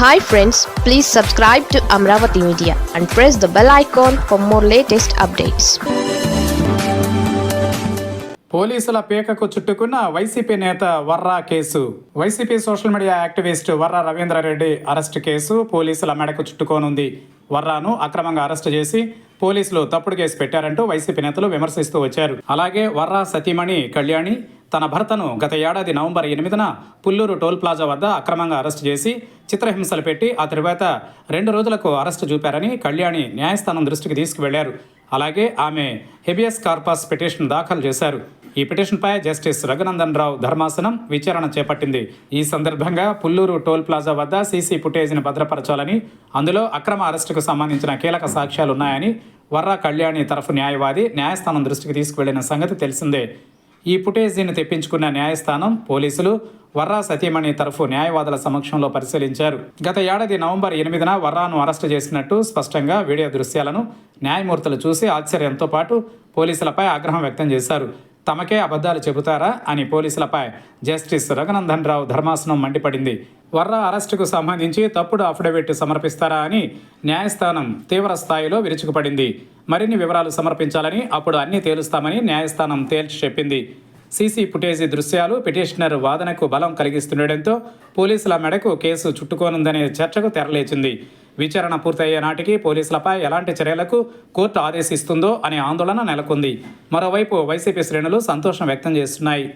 Hi friends please subscribe to Amaravati media and press the bell icon for more latest updates పోలీసుల పీకకు చుట్టుకున్న YCP నేత Varra case. YCP social media activist Varra Ravindra Reddy arrest case పోలీసుల మెడకు చుట్టుకోనుంది. వర్రాను అక్రమంగా arrest చేసి పోలీసులు తప్పుడు కేసు పెట్టారంటూ వైసీపీ నేతలు విమర్శిస్తూ వచ్చారు. అలాగే వర్రా సతీమణి కళ్యాణి తన భర్తను గత ఏడాది నవంబర్ ఎనిమిదిన పుల్లూరు టోల్ ప్లాజా వద్ద అక్రమంగా అరెస్టు చేసి చిత్రహింసలు పెట్టి ఆ తరువాత రెండు రోజులకు అరెస్టు చూపారని కళ్యాణి న్యాయస్థానం దృష్టికి తీసుకువెళ్ళారు. అలాగే ఆమె హెబియస్ కార్పస్ పిటిషన్ దాఖలు చేశారు. ఈ పిటిషన్పై జస్టిస్ రఘునందన్ రావు ధర్మాసనం విచారణ చేపట్టింది. ఈ సందర్భంగా పుల్లూరు టోల్ ప్లాజా వద్ద సీసీ ఫుటేజ్ని భద్రపరచాలని అందులో అక్రమ అరెస్టుకు సంబంధించిన కీలక సాక్ష్యాలున్నాయని వర్రా కళ్యాణి తరఫు న్యాయవాది న్యాయస్థానం దృష్టికి తీసుకువెళ్ళిన సంగతి తెలిసిందే. ఈ ఫుటేజీని తెప్పించుకున్న న్యాయస్థానం పోలీసులు వర్రా సతీమణి తరఫు న్యాయవాదుల సమక్షంలో పరిశీలించారు. గత ఏడాది నవంబర్ ఎనిమిదిన వర్రాను అరెస్టు చేసినట్టు స్పష్టంగా వీడియో దృశ్యాలను న్యాయమూర్తులు చూసి ఆశ్చర్యంతో పాటు పోలీసులపై ఆగ్రహం వ్యక్తం చేశారు. తమకే అబద్ధాలు చెబుతారా అని పోలీసులపై జస్టిస్ రఘునందన్ రావు ధర్మాసనం మండిపడింది. వర్రా అరెస్టుకు సంబంధించి తప్పుడు అఫిడవిట్ సమర్పిస్తారా అని న్యాయస్థానం తీవ్ర స్థాయిలో విరుచుకుపడింది. మరిన్ని వివరాలు సమర్పించాలని అప్పుడు అన్నీ తేలుస్తామని న్యాయస్థానం తేల్చి చెప్పింది. సీసీ ఫుటేజ్ దృశ్యాలు పిటిషనర్ వాదనకు బలం కలిగిస్తుండటంతో పోలీసుల మెడకు కేసు చుట్టుకోనుందనే చర్చకు తెరలేచింది. విచారణ పూర్తయ్యే నాటికి పోలీసులపై ఎలాంటి చర్యలకు కోర్టు ఆదేశిస్తుందో అనే ఆందోళన నెలకొంది. మరోవైపు వైసీపీ శ్రేణులు సంతోషం వ్యక్తం చేస్తున్నాయి.